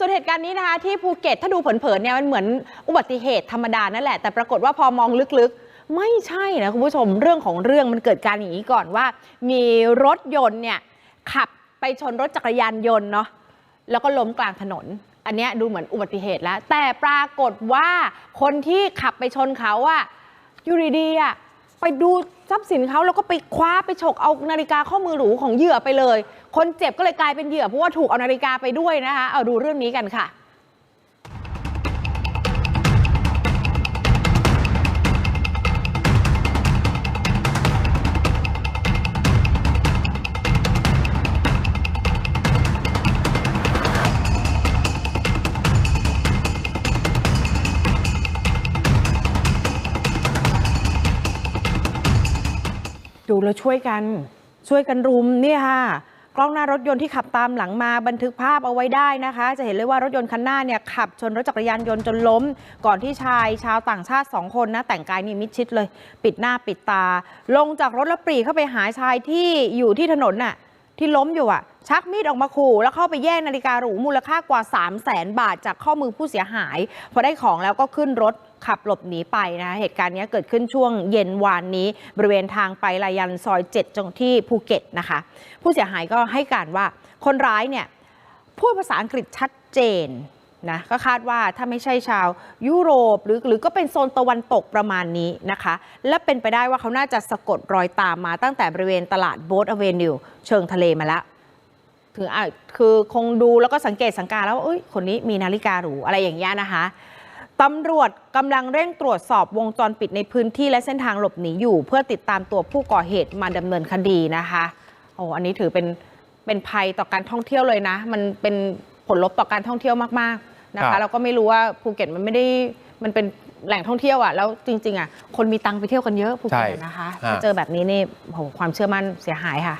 ส่วนเหตุการณ์นี้นะคะที่ภูเก็ตถ้าดูเผินๆเนี่ยมันเหมือนอุบัติเหตุธรรมดานั่นแหละ แต่ปรากฏว่าพอมองลึกๆ ไม่ใช่นะคุณผู้ชมเรื่องของเรื่องมันเกิดการอย่างนี้ก่อนว่า มีรถยนต์เนี่ยขับไปชนรถจักรยานยนต์เนาะแล้วก็ล้มกลางถนน อันนี้ดูเหมือนอุบัติเหตุแล้ว แต่ปรากฏว่าคนที่ขับไปชนเขาอะอยู่ดีๆอะ ไปดูทรัพย์สินเขาแล้วก็ไปคว้าไปฉกเอานาฬิกาข้อมือหรูของเหยื่อไปเลย คนเจ็บก็เลยกลายเป็นเหยื่อเพราะว่าถูกเอานาฬิกาไปด้วยนะคะเอาดูเรื่องนี้กันค่ะ ดูแล้วช่วยกันช่วยกันรุมเนี่ยค่ะกล้องหน้ารถยนต์ที่ขับตามหลังมาบันทึกภาพเอาไว้ได้นะคะ จะเห็นเลยว่ารถยนต์คันหน้าเนี่ยขับชนรถจักรยานยนต์จนล้ม ก่อนที่ชายชาวต่างชาติสองคนนะแต่งกายนี่มิดชิดเลย ปิดหน้าปิดตา ลงจากรถแล้วปรีเข้าไปหาชายที่อยู่ที่ถนนน่ะที่ล้มอยู่อะ ชักมีดออกมาขู่ แล้วเข้าไปแย่งนาฬิกาหรูมูลค่ากว่า 3 0 0แสนบาทจากข้อมือผู้เสียหาย พอได้ของแล้วก็ขึ้นรถ ขับหลบหนีไปนะคะเหตุการณ์นี้เกิดขึ้นช่วงเย็นวานนี้ บริเวณทางไปลายันซอย 7 จังที่ภูเก็ตนะคะ ผู้เสียหายก็ให้การว่าคนร้ายเนี่ยพูดภาษาอังกฤษชัดเจนนะก็คาดว่าถ้าไม่ใช่ชาวยุโรปหรือหรือก็เป็นโซนตะวันตกประมาณนี้นะคะ และเป็นไปได้ว่าเขาน่าจะสะกดรอยตามมาตั้งแต่บริเวณตลาดโบสอเวนิวเชิงทะเลมาแล้วถึงคือคงดูแล้วก็สังเกตสังการแล้วว่าเอ้ยคนนี้มีนาฬิกาหรูอะไรอย่างเงี้ยนะคะ ตำรวจกำลังเร่งตรวจสอบวงจรปิดในพื้นที่และเส้นทางหลบหนีอยู่ เพื่อติดตามตัวผู้ก่อเหตุมาดำเนินคดีนะคะโอ้อันนี้ถือเป็นเป็นภัยต่อการท่องเที่ยวเลยนะ มันเป็นผลลบต่อการท่องเที่ยวมากๆนะครัคะบเราก็ไม่รู้ว่าภูเก็ตมันไม่ได้มันเป็นแหล่งท่องเที่ยวอะแล้วจริงๆอะคนมีตังค์ไปเที่ยวกันเยอะภูเก็ตอะนะคะใช่ถ้าฮะเจอแบบนี้นี่โอ้โหความเชื่อมั่นเสียหายค่ะ